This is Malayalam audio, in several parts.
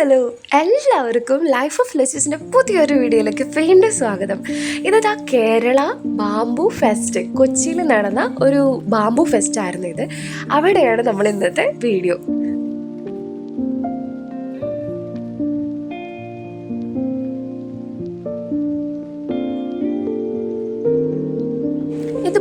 ഹലോ എല്ലാവർക്കും ലൈഫ് ഓഫ് ലെസിസിന്റെ പുതിയൊരു വീഡിയോയിലേക്ക് വീണ്ടും സ്വാഗതം. ഇതാ കേരള ബാംബു ഫെസ്റ്റ്. കൊച്ചിയിൽ നടന്ന ഒരു ബാംബു ഫെസ്റ്റ് ആയിരുന്നു ഇത്. അവിടെയാണ് നമ്മൾ ഇന്നത്തെ വീഡിയോ.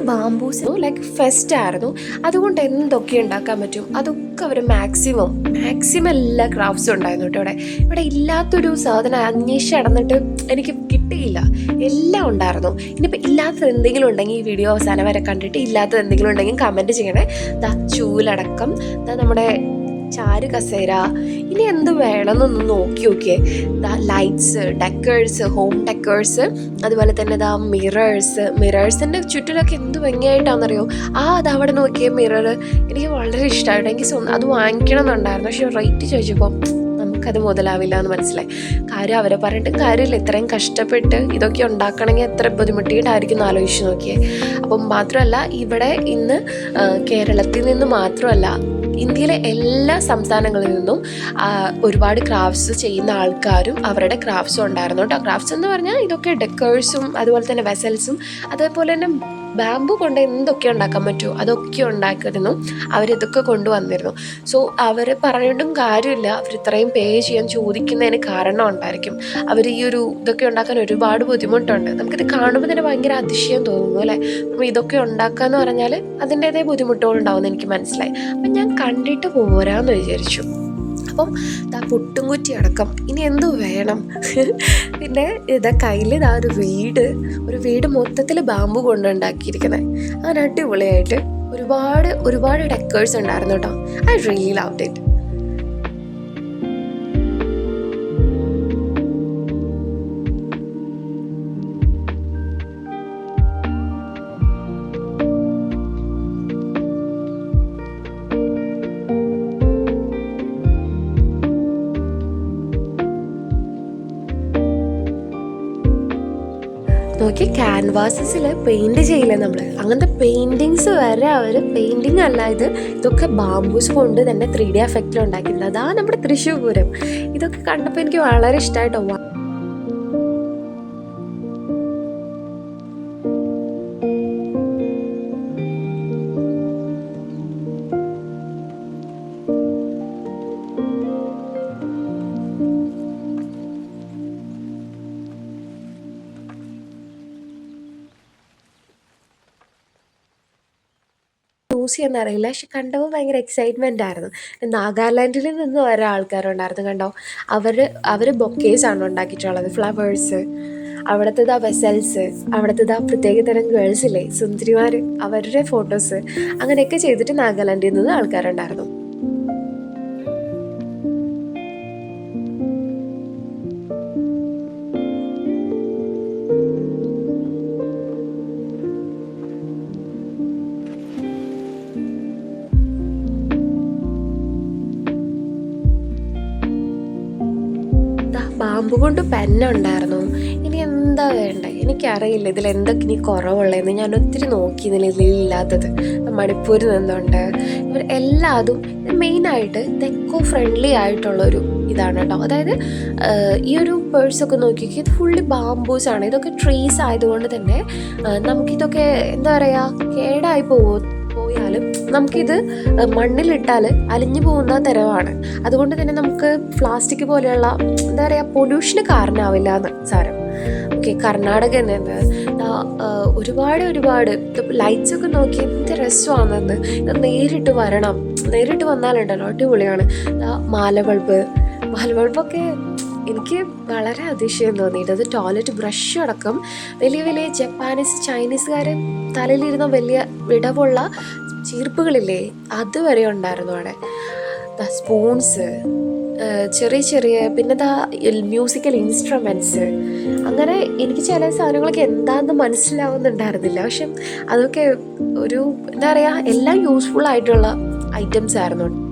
ബാംബൂസ് ലൈക്ക് ഫെസ്റ്റ് ആയിരുന്നു. അതുകൊണ്ട് എന്തൊക്കെ ഉണ്ടാക്കാൻ പറ്റും? അതൊക്കെ അവർ മാക്സിമം മാക്സിമം എല്ലാ ക്രാഫ്റ്റ്സും ഉണ്ടായിരുന്നു കേട്ടോ ഇവിടെ ഇവിടെ ഇല്ലാത്തൊരു സാധനം അന്വേഷിച്ച് നടന്നിട്ട് എനിക്ക് കിട്ടിയില്ല. എല്ലാം ഉണ്ടായിരുന്നു. ഇനിയിപ്പോൾ ഇല്ലാത്തത് എന്തെങ്കിലും ഉണ്ടെങ്കിൽ ഈ വീഡിയോ അവസാനം വരെ കണ്ടിട്ട് ഇല്ലാത്തത് എന്തെങ്കിലും ഉണ്ടെങ്കിൽ കമന്റ് ചെയ്യണേ. ദാ ചൂലടക്കം ദാ നമ്മുടെ ചാരു കസേര ഇനി എന്ത് വേണമെന്നൊന്ന് നോക്കി നോക്കിയേ. ലൈറ്റ്സ് ഡെക്കേഴ്സ് ഹോം ഡെക്കേഴ്സ് അതുപോലെ തന്നെ ദാ മിറേഴ്സ് മിറേഴ്സിന്റെ ചുറ്റിലൊക്കെ എന്ത് ഭംഗിയായിട്ടാണെന്നറിയോ? ആ അത് അവിടെ നോക്കിയ മിറർ എനിക്ക് വളരെ ഇഷ്ടമായിട്ട് എനിക്ക് സ്വന്തം അത് വാങ്ങിക്കണം എന്നുണ്ടായിരുന്നു പക്ഷേ റേറ്റ് ചോദിച്ചപ്പോൾ നമുക്കത് മുതലാവില്ല എന്ന് മനസ്സിലായി. കാര്യം അവരെ പറഞ്ഞിട്ട് കാര്യമില്ല. ഇത്രയും കഷ്ടപ്പെട്ട് ഇതൊക്കെ ഉണ്ടാക്കണമെങ്കിൽ എത്ര ബുദ്ധിമുട്ടിയിട്ടായിരിക്കും എന്ന് ആലോചിച്ച് നോക്കിയേ. അപ്പം മാത്രമല്ല ഇവിടെ ഇന്ന് കേരളത്തിൽ നിന്ന് മാത്രമല്ല ഇന്ത്യയിലെ എല്ലാ സംസ്ഥാനങ്ങളിൽ നിന്നും ഒരുപാട് ക്രാഫ്റ്റ്സ് ചെയ്യുന്ന ആൾക്കാരും അവരുടെ ക്രാഫ്റ്റ്സും ഉണ്ടായിരുന്നു കേട്ടോ. ക്രാഫ്റ്റ്സ് എന്ന് പറഞ്ഞാൽ ഇതൊക്കെ ഡെക്കേഴ്സും അതുപോലെ തന്നെ വെസൽസും അതേപോലെ തന്നെ ബാമ്പു കൊണ്ട് എന്തൊക്കെ ഉണ്ടാക്കാൻ പറ്റുമോ അതൊക്കെ ഉണ്ടാക്കിയിരുന്നു. അവരിതൊക്കെ കൊണ്ടുവന്നിരുന്നു. സോ അവർ പറഞ്ഞിട്ടും കാര്യമില്ല. അവർ ഇത്രയും പേ ചെയ്യാൻ ചോദിക്കുന്നതിന് കാരണം ഉണ്ടായിരിക്കും. അവർ ഈ ഒരു ഇതൊക്കെ ഉണ്ടാക്കാൻ ഒരുപാട് ബുദ്ധിമുട്ടുണ്ട്. നമുക്കിത് കാണുമ്പോൾ തന്നെ ഭയങ്കര അതിശയം തോന്നുന്നു അല്ലേ? അപ്പം ഇതൊക്കെ ഉണ്ടാക്കുക എന്ന് പറഞ്ഞാൽ അതിന്റെതായ ബുദ്ധിമുട്ടുകളുണ്ടാവും എനിക്ക് മനസ്സിലായി. അപ്പം ഞാൻ കണ്ടിട്ട് പോരാന്ന് വിചാരിച്ചു. അപ്പം ദാ പുട്ടുംകുറ്റി അടക്കം. ഇനി എന്തു വേണം? പിന്നെ ഇതാ കയ്യിൽ ഇതാ ഒരു വീട് ഒരു വീട് മൊത്തത്തിൽ ബാമ്പു കൊണ്ടുണ്ടാക്കിയിരിക്കുന്നത് അങ്ങനെ അടിപൊളിയായിട്ട് ഒരുപാട് ഒരുപാട് ഡെക്കേഴ്സ് ഉണ്ടായിരുന്നു കേട്ടോ ഐ റിയലി ലവ് ഇറ്റ് നോക്കി ക്യാൻവാസസിൽ പെയിന്റ് ചെയ്യില്ല നമ്മൾ അങ്ങനത്തെ പെയിന്റിങ്സ് വരെ അവർ പെയിന്റിങ് അല്ല ഇത് ഇതൊക്കെ ബാംബൂസ് കൊണ്ട് തന്നെ ത്രീ ഡി എഫക്റ്റിൽ ഉണ്ടാക്കിയിട്ടുണ്ട്. അതാ നമ്മുടെ തൃശ്ശൂർ പൂരം. ഇതൊക്കെ കണ്ടപ്പോൾ എനിക്ക് വളരെ ഇഷ്ടമായിട്ടോ യൂസ് ചെയ്യുന്ന അറിയില്ല പക്ഷെ കണ്ടപ്പോൾ ഭയങ്കര എക്സൈറ്റ്മെന്റ് ആയിരുന്നു. നാഗാലാൻഡിൽ നിന്ന് വരെ ആൾക്കാരുണ്ടായിരുന്നു കണ്ടോ? അവർ അവർ ബൊക്കേസ് ആണ് ഉണ്ടാക്കിയിട്ടുള്ളത്? ഫ്ലവേഴ്സ് അവിടുത്തെ ആ വെസൽസ് അവിടുത്തെ ആ പ്രത്യേക തരം ഗേൾസ് ഇല്ലേ? സുന്ദരിമാർ അവരുടെ ഫോട്ടോസ് അങ്ങനെയൊക്കെ ചെയ്തിട്ട് നാഗാലാൻഡിൽ നിന്ന് ആൾക്കാരുണ്ടായിരുന്നു. ദാ കൊണ്ട് കൊണ്ട് പെന്നുണ്ടായിരുന്നു ഇനി എന്താ വേണ്ടേ? എനിക്കറിയില്ല ഇതിൽ എന്തൊക്കെ ഇനി കുറവുള്ളതെന്ന്. ഞാൻ ഒത്തിരി നോക്കി ഇതിലില്ലാത്തത്. മണിപ്പൂരിൽ നിന്നുണ്ട്. ഇവർ എല്ലാതും മെയിനായിട്ട് തെക്കോ ഫ്രണ്ട്ലി ആയിട്ടുള്ളൊരു ഇതാണ് കേട്ടോ. അതായത് ഈ ഒരു പേഴ്സൊക്കെ നോക്കിയൊക്കെ ഇത് ഫുള്ളി ആണ്. ഇതൊക്കെ ട്രീസ് ആയതുകൊണ്ട് തന്നെ നമുക്കിതൊക്കെ എന്താ പറയുക കേടായി പോകും പോയാലും നമുക്കിത് മണ്ണിലിട്ടാൽ അലിഞ്ഞു പോകുന്ന തരമാണ്. അതുകൊണ്ട് തന്നെ നമുക്ക് പ്ലാസ്റ്റിക് പോലെയുള്ള എന്താ പറയുക പൊല്യൂഷന് കാരണമാവില്ല എന്ന് സാരം. ഓക്കെ കർണാടക തന്നെ ഒരുപാട് ഒരുപാട് ലൈറ്റ്സ് ഒക്കെ നോക്കി എന്ത് രസമാണെന്ന് നേരിട്ട് വരണം. നേരിട്ട് വന്നാലുണ്ടല്ലോ അടിപൊളിയാണ്. ദാ, മാല ബൾബ് മാല ബൾബൊക്കെ എനിക്ക് വളരെ അതിശയം തോന്നിയിട്ട് അത് ടോയ്ലറ്റ് ബ്രഷ് അടക്കം വലിയ വലിയ ജപ്പാനീസ് ചൈനീസുകാർ തലയിലിരുന്ന വലിയ വിടവുള്ള ചീർപ്പുകളില്ലേ? അതുവരെ ഉണ്ടായിരുന്നു അവിടെ. സ്പൂൺസ് ചെറിയ ചെറിയ പിന്നെ മ്യൂസിക്കൽ ഇൻസ്ട്രുമെന്റ്സ് അങ്ങനെ എനിക്ക് ചില സാധനങ്ങളൊക്കെ എന്താണെന്ന് മനസ്സിലാവുന്നുണ്ടായിരുന്നില്ല. പക്ഷെ അതൊക്കെ ഒരു എന്താ പറയുക എല്ലാം യൂസ്ഫുൾ ആയിട്ടുള്ള ഐറ്റംസ് ആയിരുന്നു.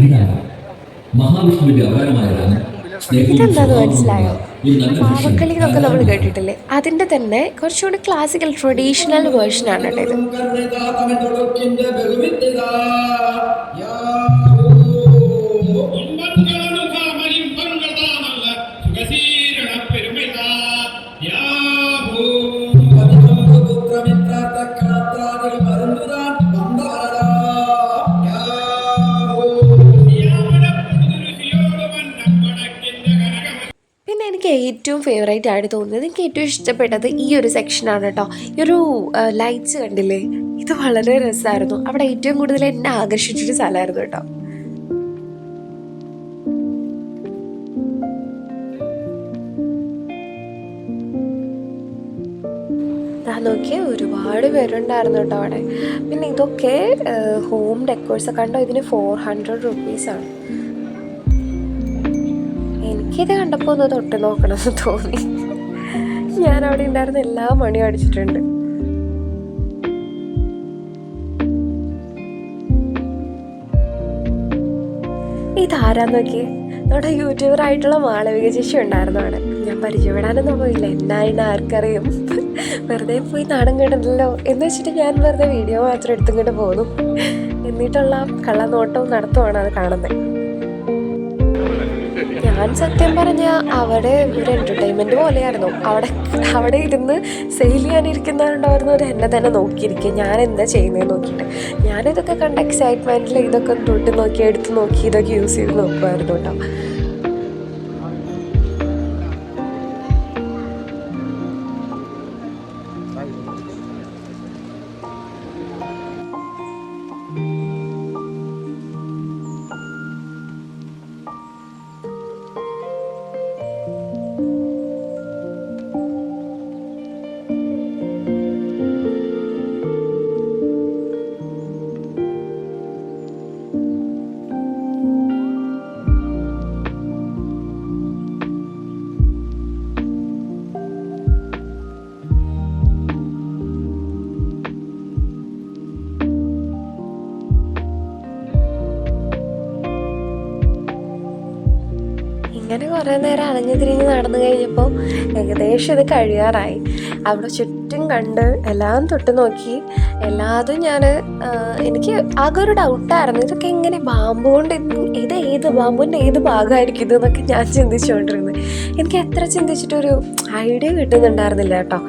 ശ്രീരാമൻ മഹാവിഷ്ണുവിന്റെ അവതാരമായ രാമൻ ഇതെന്താന്ന് മനസ്സിലായോ? എന്നൊക്കെ നമ്മൾ കേട്ടിട്ടില്ലേ? അതിന്റെ തന്നെ കുറച്ചുകൂടി ക്ലാസിക്കൽ ട്രഡീഷണൽ വേർഷൻ ആണ് കേട്ടോ ഇത്. ഏറ്റവും ഫേവറേറ്റ് ആയിട്ട് തോന്നുന്നത് എനിക്ക് ഏറ്റവും ഇഷ്ടപ്പെട്ടത് ഈ ഒരു സെക്ഷനാണ് കേട്ടോ ഈ ഒരു ലൈറ്റ്സ് കണ്ടില്ലേ? ഇത് വളരെ രസമായിരുന്നു അവിടെ ഏറ്റവും കൂടുതൽ എന്നെ ആകർഷിച്ചൊരു സ്ഥലമായിരുന്നു കേട്ടോ നോക്കിയ ഒരുപാട് പേരുണ്ടായിരുന്നു കേട്ടോ അവിടെ. പിന്നെ ഇതൊക്കെ ഹോം ഡെക്കോഴ്സ് കണ്ടോ? ഇതിന് ഫോർ ഹൺഡ്രഡ് റുപ്പീസാണ് എനിക്കിത് കണ്ടപ്പോൾ ഒന്ന് തൊട്ട് നോക്കണമെന്ന് തോന്നി. ഞാൻ അവിടെ ഉണ്ടായിരുന്ന എല്ലാ മണിയും അടിച്ചിട്ടുണ്ട്. ഇതാരാന്ന് നോക്കിയേ? നമ്മുടെ യൂട്യൂബർ ആയിട്ടുള്ള മാളവിക ചേച്ചി ഉണ്ടായിരുന്നു ഞാൻ പരിചയപ്പെടാനൊന്നും പോയില്ല. എന്നായിരുന്നു ആർക്കറിയും? വെറുതെ പോയി നാടൻ കേട്ടല്ലോ എന്ന് വെച്ചിട്ട് ഞാൻ വെറുതെ വീഡിയോ മാത്രം എടുത്തിങ്ങോട്ട് പോന്നു. എന്നിട്ടുള്ള കള്ളനോട്ടവും നടത്തുവാണ് അത് കാണുന്നത് ഞാൻ സത്യം പറഞ്ഞ അവിടെ ഒരു എന്റർടൈൻമെന്റ് പോലെയായിരുന്നു. അവിടെ അവിടെ ഇരുന്ന് സെയിൽ ചെയ്യാനിരിക്കുന്നവരുണ്ടായിരുന്നു. ഒരു എന്നെ തന്നെ നോക്കിയിരിക്കുക. ഞാൻ എന്താ ചെയ്യുന്നത് നോക്കിയിട്ട്. ഞാനിതൊക്കെ കണ്ട എക്സൈറ്റ്മെന്റിൽ ഇതൊക്കെ തൊട്ട് നോക്കി എടുത്ത് നോക്കി ഇതൊക്കെ യൂസ് ചെയ്ത് നോക്കുമായിരുന്നു കേട്ടോ. ഇങ്ങനെ കുറേ നേരം അലഞ്ഞു തിരിഞ്ഞ് നടന്നു കഴിഞ്ഞപ്പോൾ ഏകദേശം ഇത് കഴിയാറായി. അവിടെ ചുറ്റും കണ്ട് എല്ലാം തൊട്ട് നോക്കി. എല്ലാതും ഞാൻ എനിക്ക് ആകെ ഒരു ഡൗട്ടായിരുന്നു ഇതൊക്കെ എങ്ങനെ ബാമ്പു കൊണ്ട് ഇത് ഏത് ബാമ്പുവിന്റെ ഏത് ഭാഗമായിരിക്കും ഇതെന്നൊക്കെ ഞാൻ ചിന്തിച്ചുകൊണ്ടിരുന്നത്. എനിക്ക് എത്ര ചിന്തിച്ചിട്ടൊരു ഐഡിയ കിട്ടുന്നുണ്ടായിരുന്നില്ല കേട്ടോ.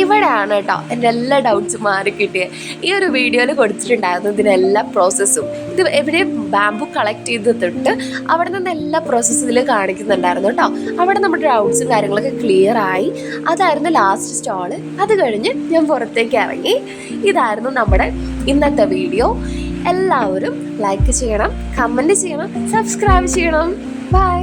ഇവിടെയാണ് കേട്ടോ എന്റെ എല്ലാ ഡൗട്ട്സും മാറി കിട്ടിയത് ഈ ഒരു വീഡിയോയിൽ കൊടുത്തിട്ടുണ്ടായിരുന്നു ഇതിനെല്ലാ പ്രോസസ്സും ഇത് എവിടെ ബാമ്പു കളക്ട് ചെയ്ത് തൊട്ട് അവിടെ നിന്ന് എല്ലാ പ്രോസസ്സും ഇതിൽ കാണിക്കുന്നുണ്ടായിരുന്നു കേട്ടോ. അവിടെ നമ്മുടെ ഡൗട്ട്സും കാര്യങ്ങളൊക്കെ ക്ലിയർ ആയി. അതായിരുന്നു ലാസ്റ്റ് സ്റ്റോൾ അത് കഴിഞ്ഞ് ഞാൻ പുറത്തേക്ക് ഇറങ്ങി. ഇതായിരുന്നു നമ്മുടെ ഇന്നത്തെ വീഡിയോ എല്ലാവരും ലൈക്ക് ചെയ്യണം കമന്റ് ചെയ്യണം സബ്സ്ക്രൈബ് ചെയ്യണം. ബൈ